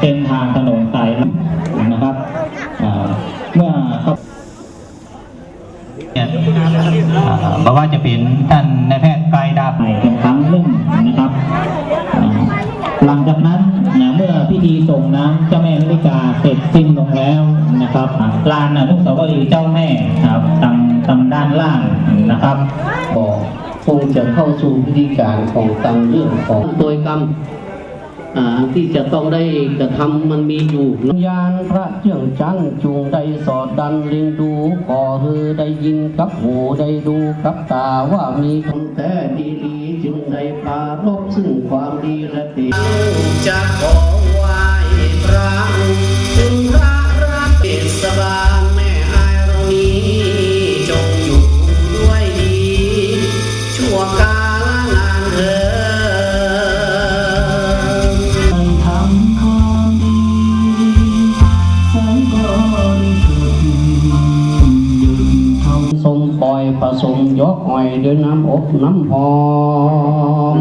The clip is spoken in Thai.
เป็นทางถนนสายนะครับเมื่อเขาเนี่ยบอกว่าจะเป็นท่านนายแพทย์ไกรดาบไปเป็นครั้งหนึ่งนะครับ หลังจากนั้นนะเมื่อพิธีส่งน้ำเจ้าแม่นาฬิกาเสร็จสิ้นลงแล้วนะครับลานอนุสาวรีย์เจ้าแม่ครับทางทางด้านล่างนะครับบอกคงจะเข้าสู่พิธีการของตังเรื่องของโดยกรรม ที่จะต้องได้กระทำมันมีอยู่ยานพระเจื่องจันทร์จุงได้สอดดันเลิงดูก่อเฮือได้ยินกับหูได้ดูกับตาว่ามีคำแต่ดีดีๆจึงได้ปรารบซึ่งความดีและดีจะขอไหว้พระถึงพระรัตนสบาแม่อายเรานี้จงอยู่ด้วยดีชั่วกา ประสงค์ยกหอยด้วยน้ำอบน้ำหอม